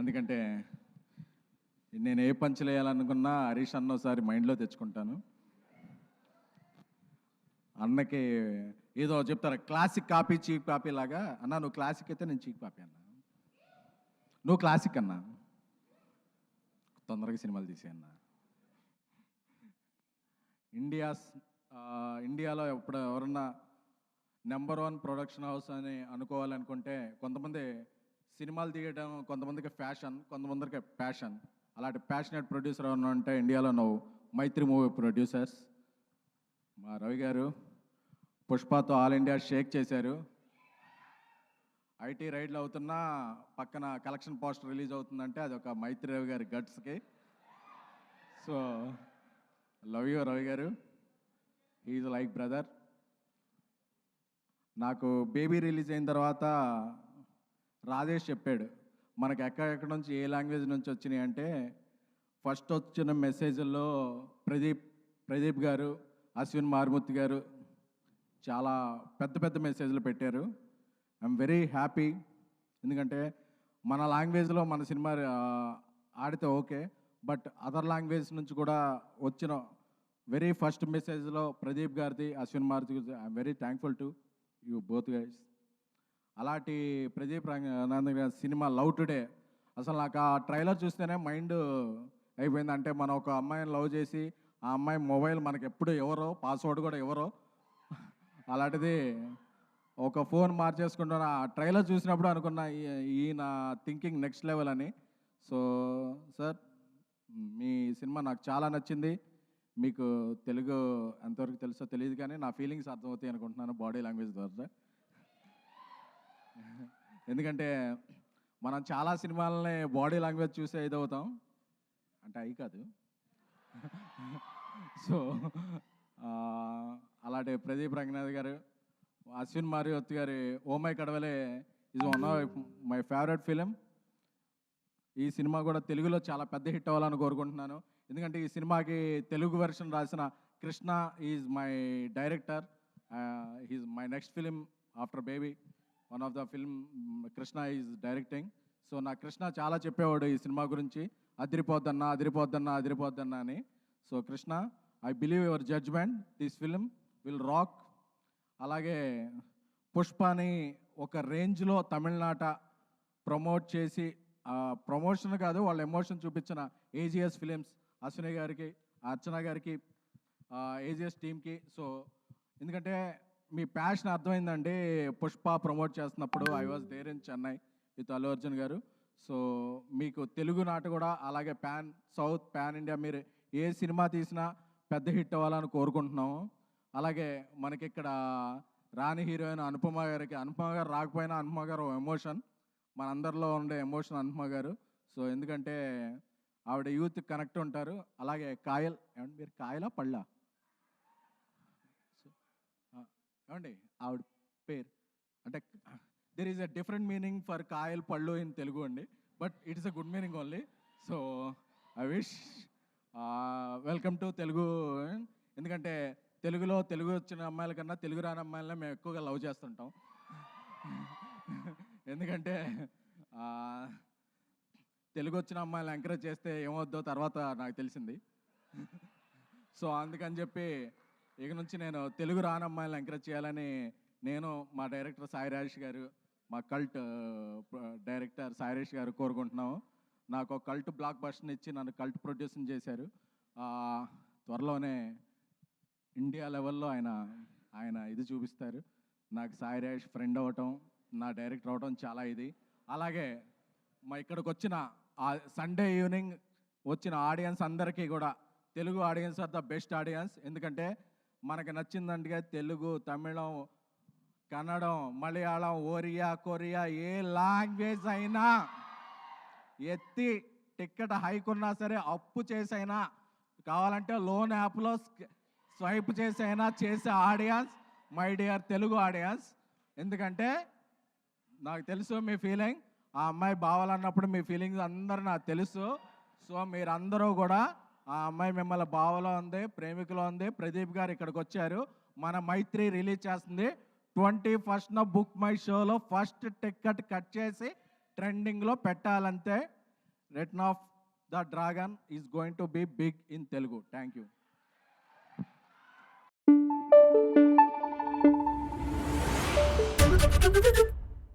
ఎందుకంటే నేను ఏ పంచులు వేయాలనుకున్నా హరీష్ అన్న ఒకసారి మైండ్లో తెచ్చుకుంటాను. అన్నకి ఏదో చెప్తారు క్లాసిక్ కాపీ చీప్ కాపీ లాగా అన్న నువ్వు క్లాసిక్ అయితే నేను చీప్ కాపీ అన్నా. నువ్వు క్లాసిక్ అన్నా. తొందరగా సినిమాలు తీసేయన్నా ఇండియాస్ ఇండియాలో ఎప్పుడు ఎవరన్నా నెంబర్ వన్ ప్రొడక్షన్ హౌస్ అని అనుకోవాలనుకుంటే కొంతమంది సినిమాలు తీయడం కొంతమందికి ఫ్యాషన్ కొంతమందికి ప్యాషన్. అలాంటి ప్యాషనెట్ ప్రొడ్యూసర్ ఎవరన్నా ఉంటే ఇండియాలో నువ్వు మైత్రి మూవీ ప్రొడ్యూసర్స్. మా రవి గారు పుష్పతో ఆల్ ఇండియా షేక్ చేశారు. ఐటీ రైడ్లు అవుతున్నా పక్కన కలెక్షన్ పోస్టర్ రిలీజ్ అవుతుందంటే అది ఒక మైత్రి రవి గారి గట్స్కి. సో లవ్ యూ రవి గారు. Is like brother. నాకు బేబీ రిలీజ్ అయిన తర్వాత రాజేష్ చెప్పాడు మనకు ఎక్కడెక్కడ నుంచి ఏ లాంగ్వేజ్ నుంచి వచ్చినాయి అంటే ఫస్ట్ వచ్చిన మెసేజ్ల్లో ప్రదీప్ ప్రదీప్ గారు అశ్విన్ మారుమూర్తి గారు చాలా పెద్ద పెద్ద మెసేజ్లు పెట్టారు. I'm very happy. ఎందుకంటే మన లాంగ్వేజ్లో మన సినిమా ఆడితే ఓకే బట్ అదర్ లాంగ్వేజ్ నుంచి కూడా వచ్చిన వెరీ ఫస్ట్ మెసేజ్లో ప్రదీప్ గారిది Ashwin Maruthi I'm very thankful to you both guys. అలాంటి ప్రదీప్ రంగనాథన్ గారి సినిమా లవ్ టుడే. అసలు నాకు ఆ ట్రైలర్ చూస్తేనే మైండ్ అయిపోయింది. అంటే మనం ఒక అమ్మాయిని లవ్ చేసి ఆ అమ్మాయి మొబైల్ మనకి ఎప్పుడు ఎవరో పాస్వర్డ్ కూడా ఎవరో అలాంటిది ఒక ఫోన్ మార్చేసుకుంటున్న. ఆ ట్రైలర్ చూసినప్పుడు అనుకున్నా ఈ- ఈయన థింకింగ్ నెక్స్ట్ లెవెల్ అని. సో సార్ మీ సినిమా నాకు చాలా నచ్చింది. మీకు తెలుగు ఎంతవరకు తెలుసో తెలియదు కానీ నా ఫీలింగ్స్ అర్థమవుతాయి అనుకుంటున్నాను బాడీ లాంగ్వేజ్ ద్వారా. ఎందుకంటే మనం చాలా సినిమాలని బాడీ లాంగ్వేజ్ చూసే ఇదవుతాం. అంటే అవి కాదు. సో అలాంటి ప్రదీప్ రంగనాథ్ గారు అశ్విన్ మారియోత్ గారి ఓమై కడవలే ఇది one of my favourite film. ఈ సినిమా కూడా తెలుగులో చాలా పెద్ద హిట్ అవ్వాలని కోరుకుంటున్నాను. ఎందుకంటే ఈ సినిమాకి తెలుగు వెర్షన్ రాసిన Krishna is my director. Is my next film after Baby. One of the film Krishna is directing so నా కృష్ణ చాలా చెప్పేవాడు ఈ సినిమా గురించి. అదిరిపోద్దన్నా అదిరిపోద్దన్నా అదిరిపోద్దన్నా అని. So Krishna I believe your judgement this film will rock అలాగే పుష్పని ఒక రేంజ్లో తమిళనాట ప్రమోట్ చేసి ప్రమోషన్ కాదు వాళ్ళ ఎమోషన్ చూపించిన ఏజిఎస్ ఫిలిమ్స్ అశ్విని గారికి అర్చన గారికి ఏజిఎస్ టీమ్కి సో ఎందుకంటే మీ ప్యాషన్ అర్థమైందండి. పుష్ప ప్రమోట్ చేస్తున్నప్పుడు I was there in Chennai with Allu Arjun గారు. సో మీకు తెలుగు నాట కూడా అలాగే ప్యాన్ సౌత్ ప్యాన్ ఇండియా మీరు ఏ సినిమా తీసినా పెద్ద హిట్ అవ్వాలని కోరుకుంటున్నాము. అలాగే మనకి ఇక్కడ రాణి హీరోయిన్ అనుపమ గారికి అనుపమ గారు రాకపోయినా అనుపమ గారు ఎమోషన్. మనందరిలో ఉండే ఎమోషన్ అనుపమ గారు. సో ఎందుకంటే ఆవిడ యూత్ కనెక్ట్ ఉంటారు. అలాగే కాయల్ ఏమండి మీరు కాయలా పళ్ళా సో, ఆ, ఏమండి? ఆవిడ పేరు. అంటే there is a different meaning for Kayal పళ్ళు ఇన్ తెలుగు అండి. But it is a good meaning only so I wish welcome to Telugu ఎందుకంటే తెలుగులో తెలుగు వచ్చిన అమ్మాయిల కన్నా తెలుగు రాని అమ్మాయిలనే మేము ఎక్కువగా లవ్ చేస్తుంటాం. ఎందుకంటే తెలుగు వచ్చిన అమ్మాయిలు ఎంకరేజ్ చేస్తే ఏమవుద్దో తర్వాత నాకు తెలిసింది. సో అందుకని చెప్పి ఇక నుంచి నేను తెలుగు రానమ్మాయిలను ఎంకరేజ్ చేయాలని నేను మా డైరెక్టర్ సాయి రాజేష్ గారు మా కల్ట్ డైరెక్టర్ సాయి రాజేష్ గారు కోరుకుంటున్నాము. నాకు ఒక కల్ట్ బ్లాక్ బస్ట్ని ఇచ్చి నన్ను కల్ట్ ప్రొడ్యూసింగ్ చేశారు. త్వరలోనే ఇండియా లెవెల్లో ఆయన ఆయన ఇది చూపిస్తారు. నాకు సాయి రాజేష్ ఫ్రెండ్ అవ్వటం నా డైరెక్టర్ అవ్వటం చాలా ఇది. అలాగే మా ఇక్కడికి వచ్చిన ఆ సండే ఈవినింగ్ వచ్చిన ఆడియన్స్ అందరికీ కూడా Telugu audience are the best audience. ఎందుకంటే మనకి నచ్చిందంటే తెలుగు తమిళం కన్నడం మలయాళం ఒరియా కొరియా ఏ లాంగ్వేజ్ అయినా ఎత్తి టికెట్ హైక్ ఉన్నా సరే అప్పు చేసైనా కావాలంటే లోన్ యాప్లో స్వైప్ చేసైనా చేసే audience my dear Telugu audience. ఎందుకంటే నాకు తెలుసు మీ ఫీలింగ్ ఆ అమ్మాయి బావాలన్నప్పుడు మీ ఫీలింగ్స్ అందరూ నాకు తెలుసు. సో మీరందరూ కూడా ఆ అమ్మాయి మిమ్మల్ని బావలో ఉంది ప్రేమికులో ఉంది ప్రదీప్ గారు ఇక్కడికి వచ్చారు మన మైత్రి రిలీజ్ చేస్తుంది. ట్వంటీ ఫస్ట్న బుక్ మై షోలో ఫస్ట్ టికెట్ కట్ చేసి ట్రెండింగ్లో పెట్టాలంతే. Return of the dragon is going to be big in Telugu thank you